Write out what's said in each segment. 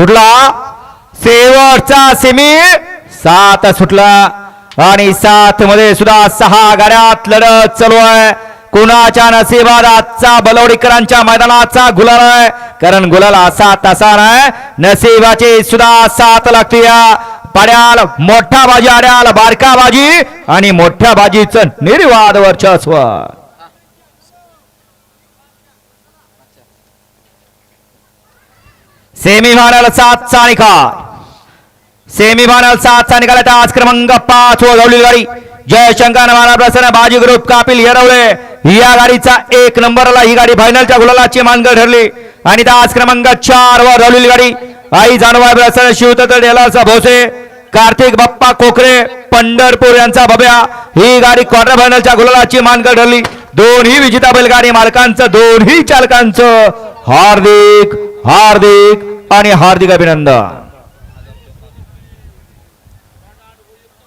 सुटला. शेवटचा सेमी सात सुटला. आणि सात मध्ये सुद्धा सहा गाड्यात लढत चालू आहे. कुणाच्या नशिबात आजचा बलवडीकरांच्या मैदानाचा गुलाल आहे. कारण गुलाल असा तसा नाही नशिबाची सुद्धा साथ लागते या. पाड्याल मोठा बाजी आड्याल बारका बाजी आणि मोठ्या बाजीचं निर्वाद वर्चस्व. सेमीफायनल आजचा निकाल सेमीफायनल आजचा निकाल आता आज क्रमांक पाच वर गाडी. जयशंकर महाराज बाजी ग्रुप कापिल येरवले या गाडीचा एक नंबरला ही गाडी फायनलच्या गुलालाची मानगड ठरली. आणि त्या आज क्रमांक चार वर धावलेली गाडी. आई जानवा प्रसन्न शिवतत्र डेलाचा भोसे. कार्तिक बाप्पा कोकरे पंढरपूर यांचा भव्या. ही गाडी क्वार्टर फायनलच्या गुलालाची मानगड ठरली. दोन्ही विजेता बैलगाडी मालकांचं दोन्ही चालकांचं हार्दिक हार्दिक आणि हार्दिक अभिनंदन.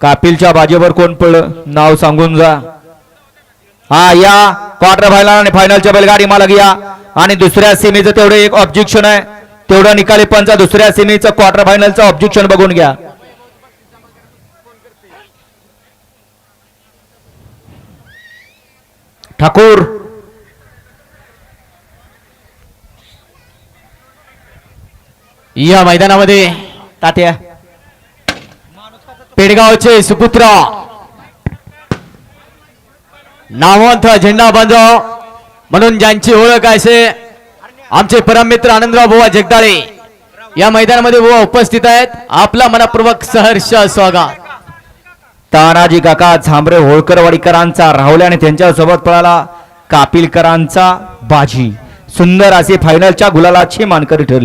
कापिलच्या बाजेवर कोण पडलं? नाव सांगून जा. हा या क्वार्टर फायनल आणि फायनलच्या बैलगाडी मालक या. आणि दुसऱ्या सेमीचं तेवढं एक ऑब्जेक्शन आहे. तेवढं निकाली पंचा दुसऱ्या सेमीचं क्वार्टर फायनलचं ऑब्जेक्शन बघून घ्या. ठाकूर या मैदानामध्ये तात्या. पेडगावचे सुपुत्र. नामवंत झेंडा बांधव म्हणून ज्यांची ओळख आहे असे आमचे परममित्र आनंदराव बुवा जगदाळे या मैदानामध्ये बुवा उपस्थित आहेत. आपला मनपूर्वक सहर्ष स्वागत. तानाजी काका झांबरे होळकरवाडीकरांचा राहुल आणि त्यांच्यासोबत पळाला कापिलकरांचा बाजी. सुंदर असे फायनलच्या गुलालाची मानकरी ठरली.